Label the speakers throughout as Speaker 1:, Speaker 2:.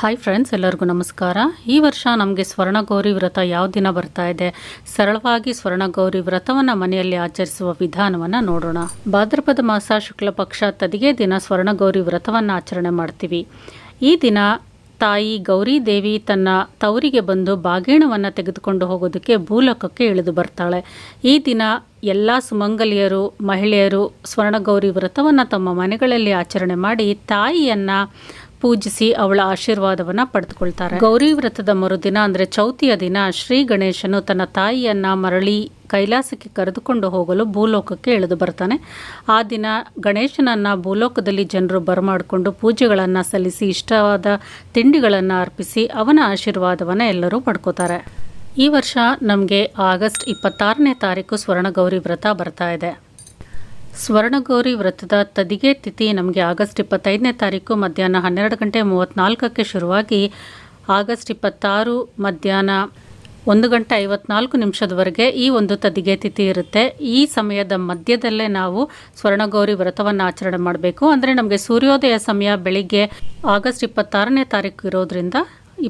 Speaker 1: Hi friends ಎಲ್ಲರಿಗೂ ನಮಸ್ಕಾರ. ಈ ವರ್ಷ ನಮಗೆ ಸ್ವರ್ಣಗೌರಿ ವ್ರತ ಯಾವ ದಿನ ಬರ್ತಾ ಇದೆ? ಸರಳವಾಗಿ ಸ್ವರ್ಣಗೌರಿ ವ್ರತವನ್ನು ಮನೆಯಲ್ಲಿ ಆಚರಿಸುವ ವಿಧಾನವನ್ನು ನೋಡೋಣ. ಭಾದ್ರಪದ ಮಾಸ ಶುಕ್ಲ ಪಕ್ಷ ತದಿಗೆ ದಿನ ಸ್ವರ್ಣಗೌರಿ ವ್ರತವನ್ನು ಆಚರಣೆ ಮಾಡ್ತೀವಿ. ಈ ದಿನ ತಾಯಿ ಗೌರಿ ದೇವಿ ತನ್ನ ತವರಿಗೆ ಬಂದು ಬಾಗೇಣವನ್ನು ತೆಗೆದುಕೊಂಡು ಹೋಗೋದಕ್ಕೆ ಭೂಲೋಕಕ್ಕೆ ಇಳಿದು ಬರ್ತಾಳೆ. ಈ ದಿನ ಎಲ್ಲ ಸುಮಂಗಲಿಯರು, ಮಹಿಳೆಯರು ಸ್ವರ್ಣಗೌರಿ ವ್ರತವನ್ನು ತಮ್ಮ ಮನೆಗಳಲ್ಲಿ ಆಚರಣೆ ಮಾಡಿ ತಾಯಿಯನ್ನು ಪೂಜಿಸಿ ಅವಳ ಆಶೀರ್ವಾದವನ್ನು ಪಡೆದುಕೊಳ್ತಾರೆ. ಗೌರಿ ವ್ರತದ ಮರುದಿನ ಅಂದರೆ ಚೌತಿಯ ದಿನ ಶ್ರೀ ಗಣೇಶನು ತನ್ನ ತಾಯಿಯನ್ನು ಮರಳಿ ಕೈಲಾಸಕ್ಕೆ ಕರೆದುಕೊಂಡು ಹೋಗಲು ಭೂಲೋಕಕ್ಕೆ ಇಳಿದು ಬರ್ತಾನೆ. ಆ ದಿನ ಗಣೇಶನನ್ನು ಭೂಲೋಕದಲ್ಲಿ ಜನರು ಬರಮಾಡಿಕೊಂಡು ಪೂಜೆಗಳನ್ನು ಸಲ್ಲಿಸಿ, ಇಷ್ಟವಾದ ತಿಂಡಿಗಳನ್ನು ಅರ್ಪಿಸಿ ಅವನ ಆಶೀರ್ವಾದವನ್ನು ಎಲ್ಲರೂ ಪಡ್ಕೋತಾರೆ. ಈ ವರ್ಷ ನಮಗೆ ಆಗಸ್ಟ್ ಇಪ್ಪತ್ತಾರನೇ ತಾರೀಕು ಸ್ವರ್ಣಗೌರಿ ವ್ರತ ಬರ್ತಾ ಇದೆ. ಸ್ವರ್ಣಗೌರಿ ವ್ರತದ ತದಿಗೆ ತಿಥಿ ನಮಗೆ ಆಗಸ್ಟ್ ಇಪ್ಪತ್ತೈದನೇ ತಾರೀಕು ಮಧ್ಯಾಹ್ನ ಹನ್ನೆರಡು ಗಂಟೆ ಮೂವತ್ತ್ನಾಲ್ಕಕ್ಕೆ ಶುರುವಾಗಿ ಆಗಸ್ಟ್ ಇಪ್ಪತ್ತಾರು ಮಧ್ಯಾಹ್ನ ಒಂದು ಗಂಟೆ ಐವತ್ನಾಲ್ಕು ನಿಮಿಷದವರೆಗೆ ಈ ಒಂದು ತದಿಗೆ ತಿಥಿ ಇರುತ್ತೆ. ಈ ಸಮಯದ ಮಧ್ಯದಲ್ಲೇ ನಾವು ಸ್ವರ್ಣಗೌರಿ ವ್ರತವನ್ನು ಆಚರಣೆ ಮಾಡಬೇಕು. ಅಂದರೆ ನಮಗೆ ಸೂರ್ಯೋದಯ ಸಮಯ ಬೆಳಿಗ್ಗೆ ಆಗಸ್ಟ್ ಇಪ್ಪತ್ತಾರನೇ ತಾರೀಕು ಇರೋದ್ರಿಂದ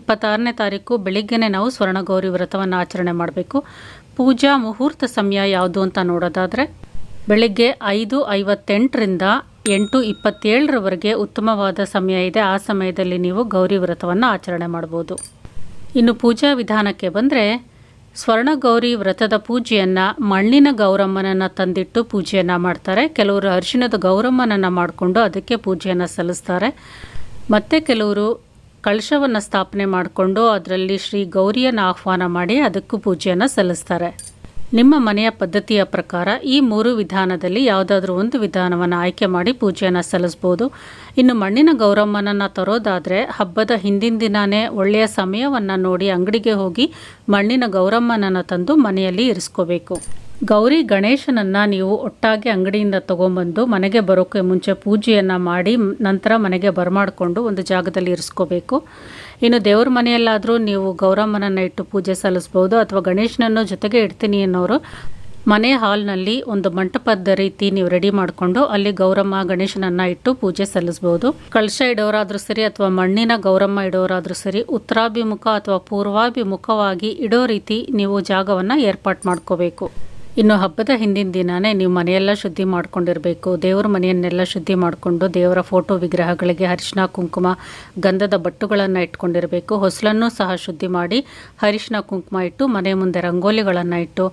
Speaker 1: ಇಪ್ಪತ್ತಾರನೇ ತಾರೀಕು ಬೆಳಿಗ್ಗೆನೇ ನಾವು ಸ್ವರ್ಣಗೌರಿ ವ್ರತವನ್ನು ಆಚರಣೆ ಮಾಡಬೇಕು. ಪೂಜಾ ಮುಹೂರ್ತ ಸಮಯ ಯಾವುದು ಅಂತ ನೋಡೋದಾದರೆ ಬೆಳಿಗ್ಗೆ ಐದು ಐವತ್ತೆಂಟರಿಂದ ಎಂಟು ಇಪ್ಪತ್ತೇಳರವರೆಗೆ ಉತ್ತಮವಾದ ಸಮಯ ಇದೆ. ಆ ಸಮಯದಲ್ಲಿ ನೀವು ಗೌರಿ ವ್ರತವನ್ನು ಆಚರಣೆ ಮಾಡ್ಬೋದು ಇನ್ನು ಪೂಜಾ ವಿಧಾನಕ್ಕೆ ಬಂದರೆ ಸ್ವರ್ಣ ಗೌರಿ ವ್ರತದ ಪೂಜೆಯನ್ನು ಮಣ್ಣಿನ ಗೌರಮ್ಮನನ್ನು ತಂದಿಟ್ಟು ಪೂಜೆಯನ್ನು ಮಾಡ್ತಾರೆ. ಕೆಲವರು ಅರಿಶಿಣದ ಗೌರಮ್ಮನನ್ನು ಮಾಡಿಕೊಂಡು ಅದಕ್ಕೆ ಪೂಜೆಯನ್ನು ಸಲ್ಲಿಸ್ತಾರೆ. ಮತ್ತು ಕೆಲವರು ಕಳಶವನ್ನು ಸ್ಥಾಪನೆ ಮಾಡಿಕೊಂಡು ಅದರಲ್ಲಿ ಶ್ರೀ ಗೌರಿಯನ್ನು ಆಹ್ವಾನ ಮಾಡಿ ಅದಕ್ಕೂ ಪೂಜೆಯನ್ನು ಸಲ್ಲಿಸ್ತಾರೆ. ನಿಮ್ಮ ಮನೆಯ ಪದ್ಧತಿಯ ಪ್ರಕಾರ ಈ ಮೂರು ವಿಧಾನದಲ್ಲಿ ಯಾವುದಾದ್ರೂ ಒಂದು ವಿಧಾನವನ್ನು ಆಯ್ಕೆ ಮಾಡಿ ಪೂಜೆಯನ್ನು ಸಲ್ಲಿಸ್ಬೋದು. ಇನ್ನು ಮಣ್ಣಿನ ಗೌರಮ್ಮನನ್ನು ತರೋದಾದರೆ ಹಬ್ಬದ ಹಿಂದಿನ ದಿನವೇ ಒಳ್ಳೆಯ ಸಮಯವನ್ನು ನೋಡಿ ಅಂಗಡಿಗೆ ಹೋಗಿ ಮಣ್ಣಿನ ಗೌರಮ್ಮನನ್ನು ತಂದು ಮನೆಯಲ್ಲಿ ಇರಿಸ್ಕೋಬೇಕು. ಗೌರಿ ಗಣೇಶನನ್ನು ನೀವು ಒಟ್ಟಾಗಿ ಅಂಗಡಿಯಿಂದ ತೊಗೊಂಬಂದು ಮನೆಗೆ ಬರೋಕ್ಕೆ ಮುಂಚೆ ಪೂಜೆಯನ್ನು ಮಾಡಿ ನಂತರ ಮನೆಗೆ ಬರಮಾಡಿಕೊಂಡು ಒಂದು ಜಾಗದಲ್ಲಿ ಇರಿಸ್ಕೋಬೇಕು. ಇನ್ನು ದೇವ್ರ ಮನೆಯಲ್ಲಾದರೂ ನೀವು ಗೌರಮ್ಮನನ್ನು ಇಟ್ಟು ಪೂಜೆ ಸಲ್ಲಿಸ್ಬೋದು ಅಥವಾ ಗಣೇಶನನ್ನು ಜೊತೆಗೆ ಇಡ್ತೀನಿ ಅನ್ನೋರು ಮನೆ ಹಾಲ್ನಲ್ಲಿ ಒಂದು ಮಂಟಪದ ರೀತಿ ನೀವು ರೆಡಿ ಮಾಡಿಕೊಂಡು ಅಲ್ಲಿ ಗೌರಮ್ಮ ಗಣೇಶನನ್ನ ಇಟ್ಟು ಪೂಜೆ ಸಲ್ಲಿಸ್ಬೋದು. ಕಳಶ ಇಡೋರಾದ್ರೂ ಸರಿ ಅಥವಾ ಮಣ್ಣಿನ ಗೌರಮ್ಮ ಇಡೋರಾದ್ರೂ ಸರಿ ಉತ್ತರಾಭಿಮುಖ ಅಥವಾ ಪೂರ್ವಾಭಿಮುಖವಾಗಿ ಇಡೋ ರೀತಿ ನೀವು ಜಾಗವನ್ನು ಏರ್ಪಾಟ್ ಮಾಡ್ಕೋಬೇಕು. ಇನ್ನು ಹಬ್ಬದ ಹಿಂದಿನ ದಿನಾನೇ ನೀವು ಮನೆಯೆಲ್ಲ ಶುದ್ಧಿ ಮಾಡ್ಕೊಂಡಿರಬೇಕು. ದೇವರ ಮನೆಯನ್ನೆಲ್ಲ ಶುದ್ಧಿ ಮಾಡಿಕೊಂಡು ದೇವರ ಫೋಟೋ ವಿಗ್ರಹಗಳಿಗೆ ಅರಿಶಿನ ಕುಂಕುಮ, ಗಂಧದ ಬಟ್ಟುಗಳನ್ನು ಇಟ್ಕೊಂಡಿರಬೇಕು. ಹೊಸಲನ್ನು ಸಹ ಶುದ್ಧಿ ಮಾಡಿ ಅರಿಶಿನ ಕುಂಕುಮ ಇಟ್ಟು ಮನೆ ಮುಂದೆ ರಂಗೋಲಿಗಳನ್ನು ಇಟ್ಟು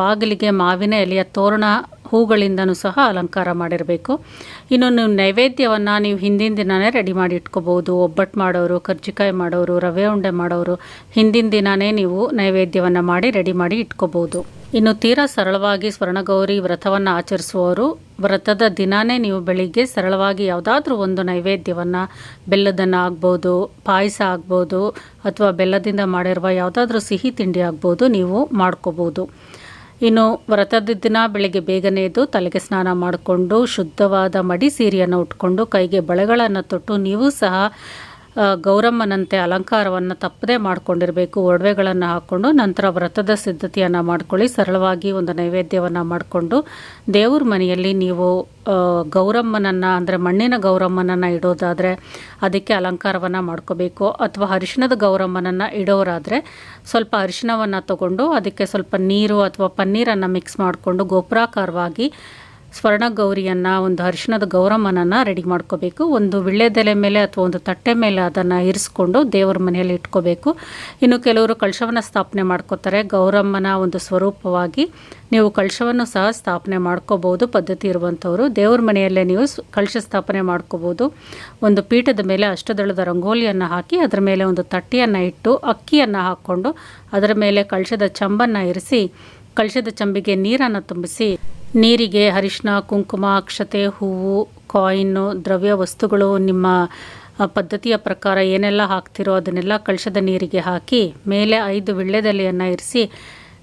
Speaker 1: ಬಾಗಿಲಿಗೆ ಮಾವಿನ ಎಲೆಯ ತೋರಣ ಹೂಗಳಿಂದನೂ ಸಹ ಅಲಂಕಾರ ಮಾಡಿರಬೇಕು. ಇನ್ನು ನೀವು ನೈವೇದ್ಯವನ್ನು ನೀವು ಹಿಂದಿನ ದಿನವೇ ರೆಡಿ ಮಾಡಿ ಇಟ್ಕೋಬೋದು. ಒಬ್ಬಟ್ಟು ಮಾಡೋರು, ಕರ್ಜಿಕಾಯಿ ಮಾಡೋರು, ರವೆ ಉಂಡೆ ಮಾಡೋರು ಹಿಂದಿನ ದಿನವೇ ನೀವು ನೈವೇದ್ಯವನ್ನು ಮಾಡಿ ರೆಡಿ ಮಾಡಿ ಇಟ್ಕೋಬೋದು. ಇನ್ನು ತೀರಾ ಸರಳವಾಗಿ ಸ್ವರ್ಣಗೌರಿ ವ್ರತವನ್ನು ಆಚರಿಸುವವರು, ವ್ರತದ ದಿನಾನೇ ನೀವು ಬೆಳಿಗ್ಗೆ ಸರಳವಾಗಿ ಯಾವುದಾದ್ರೂ ಒಂದು ನೈವೇದ್ಯವನ್ನು, ಬೆಲ್ಲದನ್ನು ಆಗ್ಬೋದು, ಪಾಯಸ ಆಗ್ಬೋದು, ಅಥವಾ ಬೆಲ್ಲದಿಂದ ಮಾಡಿರುವ ಯಾವುದಾದ್ರೂ ಸಿಹಿ ತಿಂಡಿ ಆಗ್ಬೋದು ನೀವು ಮಾಡ್ಕೋಬೋದು. ಇನ್ನು ವ್ರತದ ದಿನ ಬೆಳಿಗ್ಗೆ ಬೇಗನೆ ಎದ್ದು ತಲೆಗೆ ಸ್ನಾನ ಮಾಡಿಕೊಂಡು ಶುದ್ಧವಾದ ಮಡಿ ಸೀರೆಯನ್ನು ಉಟ್ಕೊಂಡು ಕೈಗೆ ಬಳೆಗಳನ್ನು ತೊಟ್ಟು ನೀವು ಸಹ ಗೌರಮ್ಮನಂತೆ ಅಲಂಕಾರವನ್ನು ತಪ್ಪದೇ ಮಾಡಿಕೊಂಡಿರಬೇಕು. ಒಡವೆಗಳನ್ನು ಹಾಕ್ಕೊಂಡು ನಂತರ ವ್ರತದ ಸಿದ್ಧತೆಯನ್ನು ಮಾಡ್ಕೊಳ್ಳಿ. ಸರಳವಾಗಿ ಒಂದು ನೈವೇದ್ಯವನ್ನು ಮಾಡಿಕೊಂಡು ದೇವ್ರ ಮನೆಯಲ್ಲಿ ನೀವು ಗೌರಮ್ಮನನ್ನು, ಅಂದರೆ ಮಣ್ಣಿನ ಗೌರಮ್ಮನನ್ನು ಇಡೋದಾದರೆ ಅದಕ್ಕೆ ಅಲಂಕಾರವನ್ನು ಮಾಡ್ಕೋಬೇಕು. ಅಥವಾ ಅರಿಶಿಣದ ಗೌರಮ್ಮನನ್ನು ಇಡೋರಾದರೆ ಸ್ವಲ್ಪ ಅರಿಶಿಣವನ್ನು ತಗೊಂಡು ಅದಕ್ಕೆ ಸ್ವಲ್ಪ ನೀರು ಅಥವಾ ಪನ್ನೀರನ್ನು ಮಿಕ್ಸ್ ಮಾಡಿಕೊಂಡು ಗೋಪುರಾಕಾರವಾಗಿ ಸ್ವರ್ಣ ಗೌರಿಯನ್ನು ಒಂದು ಅರಿಶಿಣದ ಗೌರಮ್ಮನನ್ನು ರೆಡಿ ಮಾಡ್ಕೋಬೇಕು. ಒಂದು ವಿಳ್ಳೆದೆಲೆ ಮೇಲೆ ಅಥವಾ ಒಂದು ತಟ್ಟೆ ಮೇಲೆ ಅದನ್ನು ಇರಿಸ್ಕೊಂಡು ದೇವರ ಮನೆಯಲ್ಲಿ ಇಟ್ಕೋಬೇಕು. ಇನ್ನು ಕೆಲವರು ಕಳಶವನ್ನು ಸ್ಥಾಪನೆ ಮಾಡ್ಕೋತಾರೆ. ಗೌರಮ್ಮನ ಒಂದು ಸ್ವರೂಪವಾಗಿ ನೀವು ಕಳಶವನ್ನು ಸಹ ಸ್ಥಾಪನೆ ಮಾಡ್ಕೋಬೋದು ಪದ್ಧತಿ ಇರುವಂಥವ್ರು. ದೇವ್ರ ಮನೆಯಲ್ಲೇ ನೀವು ಕಳಶ ಸ್ಥಾಪನೆ ಮಾಡ್ಕೋಬೋದು ಒಂದು ಪೀಠದ ಮೇಲೆ ಅಷ್ಟದಳದ ರಂಗೋಲಿಯನ್ನು ಹಾಕಿ ಅದರ ಮೇಲೆ ಒಂದು ತಟ್ಟೆಯನ್ನು ಇಟ್ಟು ಅಕ್ಕಿಯನ್ನು ಹಾಕ್ಕೊಂಡು ಅದರ ಮೇಲೆ ಕಳಶದ ಚಂಬನ್ನು ಇರಿಸಿ, ಕಳಶದ ಚಂಬಿಗೆ ನೀರನ್ನು ತುಂಬಿಸಿ ನೀರಿಗೆ ಅರಿಶಿನ ಕುಂಕುಮ, ಅಕ್ಷತೆ, ಹೂವು ಕಾಯಿನ್ನು ದ್ರವ್ಯ ವಸ್ತುಗಳು ನಿಮ್ಮ ಪದ್ಧತಿಯ ಪ್ರಕಾರ ಏನೆಲ್ಲ ಹಾಕ್ತಿರೋ ಅದನ್ನೆಲ್ಲ ಕಳಶದ ನೀರಿಗೆ ಹಾಕಿ, ಮೇಲೆ ಐದು ವಿಳ್ಳೆದೆಲೆಯನ್ನು ಇರಿಸಿ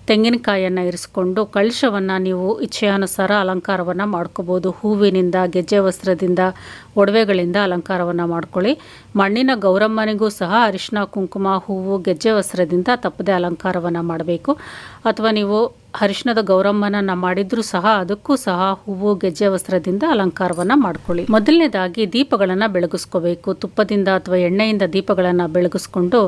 Speaker 1: ತೆಂಗಿನಕಾಯನ್ನು ಇರಿಸ್ಕೊಂಡು ಕಳಶವನ್ನು ನೀವು ಇಚ್ಛೆಯಾನುಸಾರ ಅಲಂಕಾರವನ್ನು ಮಾಡ್ಕೋಬೋದು. ಹೂವಿನಿಂದ, ಗೆಜ್ಜೆ ವಸ್ತ್ರದಿಂದ, ಒಡವೆಗಳಿಂದ ಅಲಂಕಾರವನ್ನು ಮಾಡ್ಕೊಳ್ಳಿ. ಮಣ್ಣಿನ ಗೌರಮ್ಮನಿಗೂ ಸಹ ಅರಿಶಿನ, ಕುಂಕುಮ, ಹೂವು, ಗೆಜ್ಜೆ ವಸ್ತ್ರದಿಂದ ತಪ್ಪದೆ ಅಲಂಕಾರವನ್ನು ಮಾಡಬೇಕು. ಅಥವಾ ನೀವು ಅರಿಶಿಣದ ಗೌರಮ್ಮನನ್ನ ಮಾಡಿದ್ರೂ ಸಹ ಅದಕ್ಕೂ ಸಹ ಹೂವು, ಗೆಜ್ಜೆ ವಸ್ತ್ರದಿಂದ ಅಲಂಕಾರವನ್ನು ಮಾಡ್ಕೊಳ್ಳಿ. ಮೊದಲನೇದಾಗಿ ದೀಪಗಳನ್ನು ಬೆಳಗಿಸ್ಕೋಬೇಕು. ತುಪ್ಪದಿಂದ ಅಥವಾ ಎಣ್ಣೆಯಿಂದ ದೀಪಗಳನ್ನು ಬೆಳಗಿಸ್ಕೊಂಡು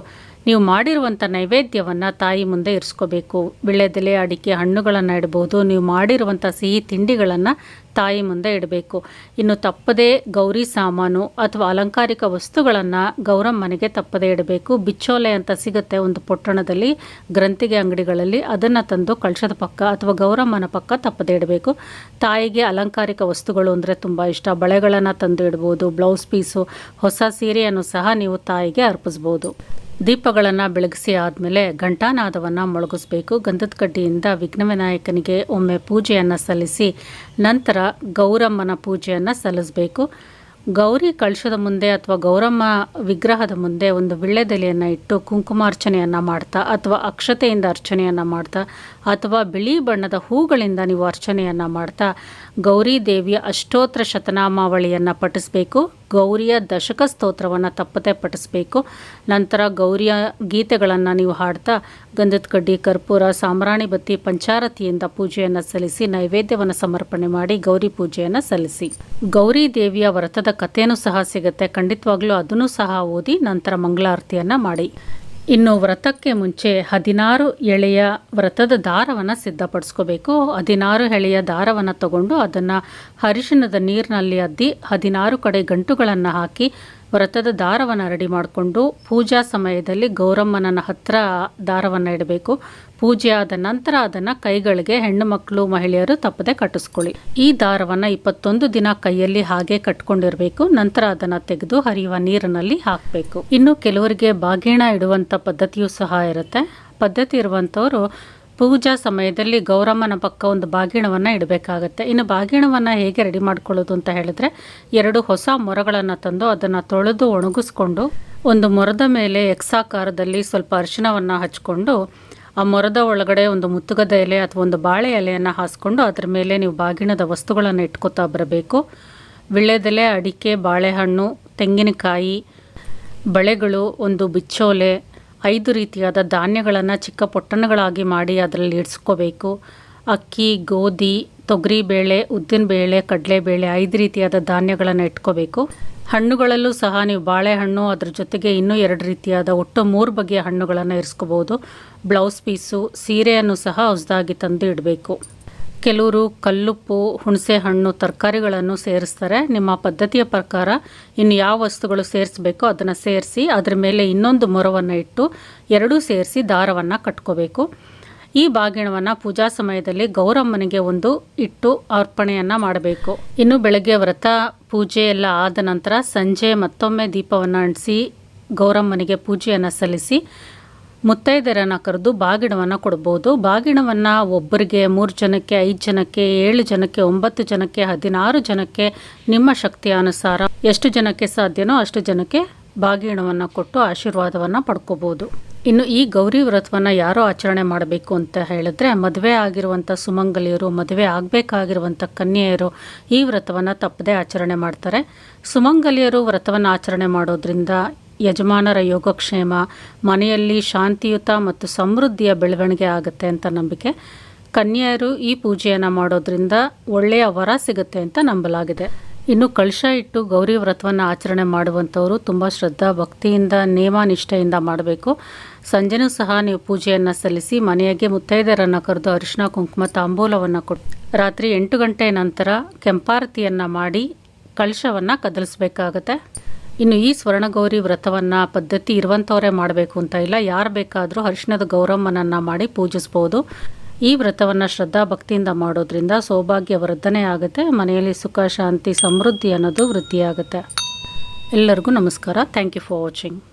Speaker 1: ನೀವು ಮಾಡಿರುವಂಥ ನೈವೇದ್ಯವನ್ನು ತಾಯಿ ಮುಂದೆ ಇರಿಸ್ಕೋಬೇಕು. ವಿಳ್ಳೆದೆಲೆ, ಅಡಿಕೆ ಹಣ್ಣುಗಳನ್ನು ಇಡ್ಬೋದು. ನೀವು ಮಾಡಿರುವಂಥ ಸಿಹಿ ತಿಂಡಿಗಳನ್ನು ತಾಯಿ ಮುಂದೆ ಇಡಬೇಕು. ಇನ್ನು ತಪ್ಪದೇ ಗೌರಿ ಸಾಮಾನು ಅಥವಾ ಅಲಂಕಾರಿಕ ವಸ್ತುಗಳನ್ನು ಗೌರಮ್ಮನಿಗೆ ತಪ್ಪದೇ ಇಡಬೇಕು. ಬಿಚ್ಚೋಲೆ ಅಂತ ಸಿಗುತ್ತೆ ಒಂದು ಪೊಟ್ಟಣದಲ್ಲಿ, ಗ್ರಂಥಿಗೆ ಅಂಗಡಿಗಳಲ್ಲಿ. ಅದನ್ನು ತಂದು ಕಳಶದ ಪಕ್ಕ ಅಥವಾ ಗೌರಮ್ಮನ ಪಕ್ಕ ತಪ್ಪದೇ ಇಡಬೇಕು. ತಾಯಿಗೆ ಅಲಂಕಾರಿಕ ವಸ್ತುಗಳು ಅಂದರೆ ತುಂಬ ಇಷ್ಟ. ಬಳೆಗಳನ್ನು ತಂದು ಇಡ್ಬೋದು. ಬ್ಲೌಸ್ ಪೀಸು, ಹೊಸ ಸೀರೆಯನ್ನು ಸಹ ನೀವು ತಾಯಿಗೆ ಅರ್ಪಿಸ್ಬೋದು. ದೀಪಗಳನ್ನು ಬೆಳಗಿಸಿ ಆದಮೇಲೆ ಘಂಟಾನಾದವನ್ನು ಮೊಳಗಿಸ್ಬೇಕು. ಗಂಧದ ಕಡ್ಡಿಯಿಂದ ವಿಘ್ನವಿನಾಯಕನಿಗೆ ಒಮ್ಮೆ ಪೂಜೆಯನ್ನು ಸಲ್ಲಿಸಿ ನಂತರ ಗೌರಮ್ಮನ ಪೂಜೆಯನ್ನು ಸಲ್ಲಿಸಬೇಕು. ಗೌರಿ ಕಳಶದ ಮುಂದೆ ಅಥವಾ ಗೌರಮ್ಮ ವಿಗ್ರಹದ ಮುಂದೆ ಒಂದು ವಿಳ್ಳೆದೆಲೆಯನ್ನು ಇಟ್ಟು ಕುಂಕುಮಾರ್ಚನೆಯನ್ನು ಮಾಡ್ತಾ ಅಥವಾ ಅಕ್ಷತೆಯಿಂದ ಅರ್ಚನೆಯನ್ನು ಮಾಡ್ತಾ ಅಥವಾ ಬಿಳಿ ಬಣ್ಣದ ಹೂಗಳಿಂದ ನೀವು ಅರ್ಚನೆಯನ್ನು ಮಾಡ್ತಾ ಗೌರಿ ದೇವಿಯ ಅಷ್ಟೋತ್ರ ಶತನಾಮಾವಳಿಯನ್ನು ಪಠಿಸಬೇಕು. ಗೌರಿಯ ದಶಕ ಸ್ತೋತ್ರವನ್ನು ತಪ್ಪದೆ ಪಠಿಸಬೇಕು. ನಂತರ ಗೌರಿಯ ಗೀತೆಗಳನ್ನು ನೀವು ಹಾಡ್ತಾ ಗಂಧದ ಕಡ್ಡಿ, ಕರ್ಪೂರ ಸಾಮ್ರಾಣಿ ಬತ್ತಿ, ಪಂಚಾರತಿಯಿಂದ ಪೂಜೆಯನ್ನು ಸಲ್ಲಿಸಿ ನೈವೇದ್ಯವನ್ನು ಸಮರ್ಪಣೆ ಮಾಡಿ ಗೌರಿ ಪೂಜೆಯನ್ನು ಸಲ್ಲಿಸಿ. ಗೌರಿ ದೇವಿಯ ವ್ರತದ ಕಥೆಯೂ ಸಹ ಸಿಗುತ್ತೆ. ಖಂಡಿತವಾಗ್ಲೂ ಅದನ್ನು ಸಹ ಓದಿ ನಂತರ ಮಂಗಳಾರತಿಯನ್ನು ಮಾಡಿ. ಇನ್ನು ವ್ರತಕ್ಕೆ ಮುಂಚೆ ಹದಿನಾರು ಎಳೆಯ ವ್ರತದ ದಾರವನ್ನು ಸಿದ್ಧಪಡಿಸ್ಕೋಬೇಕು. ಹದಿನಾರು ಎಳೆಯ ದಾರವನ್ನು ತಗೊಂಡು ಅದನ್ನು ಅರಿಶಿಣದ ನೀರಿನಲ್ಲಿ ಅದ್ದಿ ಹದಿನಾರು ಕಡೆ ಗಂಟುಗಳನ್ನು ಹಾಕಿ ವ್ರತದ ದಾರವನ್ನು ರೆಡಿ ಮಾಡಿಕೊಂಡು ಪೂಜಾ ಸಮಯದಲ್ಲಿ ಗೌರಮ್ಮನ ಹತ್ರ ದಾರವನ್ನು ಇಡಬೇಕು. ಪೂಜೆ ಆದ ನಂತರ ಅದನ್ನು ಕೈಗಳಿಗೆ ಹೆಣ್ಣು ಮಕ್ಕಳು ಮಹಿಳೆಯರು ತಪ್ಪದೆ ಕಟ್ಟಿಸ್ಕೊಳ್ಳಿ. ಈ ದಾರವನ್ನು ಇಪ್ಪತ್ತೊಂದು ದಿನ ಕೈಯಲ್ಲಿ ಹಾಗೆ ಕಟ್ಕೊಂಡಿರಬೇಕು. ನಂತರ ಅದನ್ನು ತೆಗೆದು ಹರಿಯುವ ನೀರಿನಲ್ಲಿ ಹಾಕಬೇಕು. ಇನ್ನು ಕೆಲವರಿಗೆ ಬಾಗಿಣ ಇಡುವಂಥ ಪದ್ಧತಿಯೂ ಸಹ ಇರುತ್ತೆ. ಪದ್ಧತಿ ಇರುವಂಥವರು ಪೂಜಾ ಸಮಯದಲ್ಲಿ ಗೌರಮ್ಮನ ಪಕ್ಕ ಒಂದು ಬಾಗಿಣವನ್ನು ಇಡಬೇಕಾಗತ್ತೆ. ಇನ್ನು ಬಾಗಿಣವನ್ನು ಹೇಗೆ ರೆಡಿ ಮಾಡ್ಕೊಳ್ಳೋದು ಅಂತ ಹೇಳಿದ್ರೆ, ಎರಡು ಹೊಸ ಮೊರಗಳನ್ನು ತಂದು ಅದನ್ನು ತೊಳೆದು ಒಣಗಿಸ್ಕೊಂಡು, ಒಂದು ಮೊರದ ಮೇಲೆ ಎಕ್ಸಾಕಾರದಲ್ಲಿ ಸ್ವಲ್ಪ ಅರಿಶಿಣವನ್ನು ಹಚ್ಕೊಂಡು, ಆ ಮೊರದ ಒಳಗಡೆ ಒಂದು ಮುತ್ತುಗದ ಎಲೆ ಅಥವಾ ಒಂದು ಬಾಳೆ ಎಲೆಯನ್ನು ಹಾಸ್ಕೊಂಡು ಅದರ ಮೇಲೆ ನೀವು ಬಾಗಿಣದ ವಸ್ತುಗಳನ್ನು ಇಟ್ಕೋತಾ ಬರಬೇಕು. ವಿಳ್ಳೆದೆಲೆ, ಅಡಿಕೆ, ಬಾಳೆಹಣ್ಣು, ತೆಂಗಿನಕಾಯಿ, ಬಳೆಗಳು, ಒಂದು ಬಿಚ್ಚೋಲೆ ಐದು ರೀತಿಯಾದ ಧಾನ್ಯಗಳನ್ನು ಚಿಕ್ಕ ಪೊಟ್ಟಣಗಳಾಗಿ ಮಾಡಿ ಅದರಲ್ಲಿ ಇಡ್ಸ್ಕೋಬೇಕು. ಅಕ್ಕಿ, ಗೋಧಿ, ತೊಗರಿಬೇಳೆ ಕಡಲೆ ಕಡಲೆಬೇಳೆ ಐದು ರೀತಿಯಾದ ಧಾನ್ಯಗಳನ್ನು ಇಟ್ಕೋಬೇಕು. ಹಣ್ಣುಗಳಲ್ಲೂ ಸಹ ನೀವು ಬಾಳೆಹಣ್ಣು ಅದ್ರ ಜೊತೆಗೆ ಇನ್ನೂ ಎರಡು ರೀತಿಯಾದ ಒಟ್ಟು ಮೂರು ಬಗೆಯ ಹಣ್ಣುಗಳನ್ನು ಇರಿಸ್ಕೋಬೋದು ಬ್ಲೌಸ್ ಪೀಸು, ಸೀರೆಯನ್ನು ಸಹ ಹೊಸದಾಗಿ ತಂದು ಇಡಬೇಕು. ಕೆಲವರು ಕಲ್ಲುಪ್ಪು ಹುಣಸೆ ಹಣ್ಣು ತರಕಾರಿಗಳನ್ನು ಸೇರಿಸ್ತಾರೆ. ನಿಮ್ಮ ಪದ್ಧತಿಯ ಪ್ರಕಾರ ಇನ್ನು ಯಾವ ವಸ್ತುಗಳು ಸೇರಿಸ್ಬೇಕೋ ಅದನ್ನು ಸೇರಿಸಿ, ಅದರ ಮೇಲೆ ಇನ್ನೊಂದು ಮೊರವನ್ನು ಇಟ್ಟು ಎರಡೂ ಸೇರಿಸಿ ದಾರವನ್ನು ಕಟ್ಕೋಬೇಕು. ಈ ಬಾಗಿಣವನ್ನು ಪೂಜಾ ಸಮಯದಲ್ಲಿ ಗೌರಮ್ಮನಿಗೆ ಒಂದು ಇಟ್ಟು ಅರ್ಪಣೆಯನ್ನು ಮಾಡಬೇಕು. ಇನ್ನು ಬೆಳಗ್ಗೆ ವ್ರತ, ಪೂಜೆ ಎಲ್ಲ ಆದ ನಂತರ ಸಂಜೆ ಮತ್ತೊಮ್ಮೆ ದೀಪವನ್ನು ಅಂಟಿಸಿ ಗೌರಮ್ಮನಿಗೆ ಪೂಜೆಯನ್ನು ಸಲ್ಲಿಸಿ ಮುತ್ತೈದೆಯರನ್ನು ಕರೆದು ಬಾಗಿಣವನ್ನು ಕೊಡ್ಬೋದು. ಬಾಗಿಣವನ್ನು ಒಬ್ಬರಿಗೆ ಮೂರು ಜನಕ್ಕೆ, ಐದು ಜನಕ್ಕೆ, ಏಳು ಜನಕ್ಕೆ, ಒಂಬತ್ತು ಜನಕ್ಕೆ, ಹದಿನಾರು ಜನಕ್ಕೆ ನಿಮ್ಮ ಶಕ್ತಿಯ ಅನುಸಾರ ಎಷ್ಟು ಜನಕ್ಕೆ ಸಾಧ್ಯನೋ ಅಷ್ಟು ಜನಕ್ಕೆ ಬಾಗಿಣವನ್ನು ಕೊಟ್ಟು ಆಶೀರ್ವಾದವನ್ನು ಪಡ್ಕೋಬೋದು. ಇನ್ನು ಈ ಗೌರಿ ವ್ರತವನ್ನು ಯಾರೋ ಆಚರಣೆ ಮಾಡಬೇಕು ಅಂತ ಹೇಳಿದ್ರೆ ಮದುವೆ ಆಗಿರುವಂಥ ಸುಮಂಗಲಿಯರು, ಮದುವೆ ಆಗಬೇಕಾಗಿರುವಂಥ ಕನ್ಯೆಯರು ಈ ವ್ರತವನ್ನು ತಪ್ಪದೇ ಆಚರಣೆ ಮಾಡ್ತಾರೆ. ಸುಮಂಗಲಿಯರು ವ್ರತವನ್ನು ಆಚರಣೆ ಮಾಡೋದ್ರಿಂದ ಯಜಮಾನರ ಯೋಗಕ್ಷೇಮ, ಮನೆಯಲ್ಲಿ ಶಾಂತಿಯುತ ಮತ್ತು ಸಮೃದ್ಧಿಯ ಬೆಳವಣಿಗೆ ಆಗುತ್ತೆ ಅಂತ ನಂಬಿಕೆ. ಕನ್ಯೆಯರು ಈ ಪೂಜೆಯನ್ನು ಮಾಡೋದ್ರಿಂದ ಒಳ್ಳೆಯ ವರ ಸಿಗುತ್ತೆ ಅಂತ ನಂಬಲಾಗಿದೆ. ಇನ್ನು ಕಳಶ ಇಟ್ಟು ಗೌರಿ ವ್ರತವನ್ನು ಆಚರಣೆ ಮಾಡುವಂಥವರು ತುಂಬ ಶ್ರದ್ಧಾ, ಭಕ್ತಿಯಿಂದ ನೇಮ ನಿಷ್ಠೆಯಿಂದ ಮಾಡಬೇಕು. ಸಂಜೆನೂ ಸಹ ನೀವು ಪೂಜೆಯನ್ನು ಸಲ್ಲಿಸಿ ಮನೆಯಾಗೆ ಮುತ್ತೈದೆಯರನ್ನು ಕರೆದು ಅರಿಶಿನ ಕುಂಕುಮ, ತಾಂಬೂಲವನ್ನು ಕೊಟ್ಟು ರಾತ್ರಿ ಎಂಟು ಗಂಟೆ ನಂತರ ಕೆಂಪಾರತಿಯನ್ನು ಮಾಡಿ ಕಳಶವನ್ನು ಕದಲಿಸ್ಬೇಕಾಗತ್ತೆ. ಇನ್ನು ಈ ಸ್ವರ್ಣಗೌರಿ ವ್ರತವನ್ನು ಪದ್ಧತಿ ಇರುವಂಥವರೇ ಮಾಡಬೇಕು ಅಂತ ಇಲ್ಲ. ಯಾರು ಬೇಕಾದರೂ ಅರಿಶಿಣದ ಗೌರಮ್ಮನನ್ನು ಮಾಡಿ ಪೂಜಿಸ್ಬೋದು. ಈ ವ್ರತವನ್ನು ಶ್ರದ್ಧಾ ಭಕ್ತಿಯಿಂದ ಮಾಡೋದ್ರಿಂದ ಸೌಭಾಗ್ಯ ವರ್ಧನೆ ಆಗುತ್ತೆ. ಮನೆಯಲ್ಲಿ ಸುಖ, ಶಾಂತಿ, ಸಮೃದ್ಧಿ ಅನ್ನೋದು ವೃದ್ಧಿಯಾಗುತ್ತೆ. ಎಲ್ಲರಿಗೂ ನಮಸ್ಕಾರ. Thank you for watching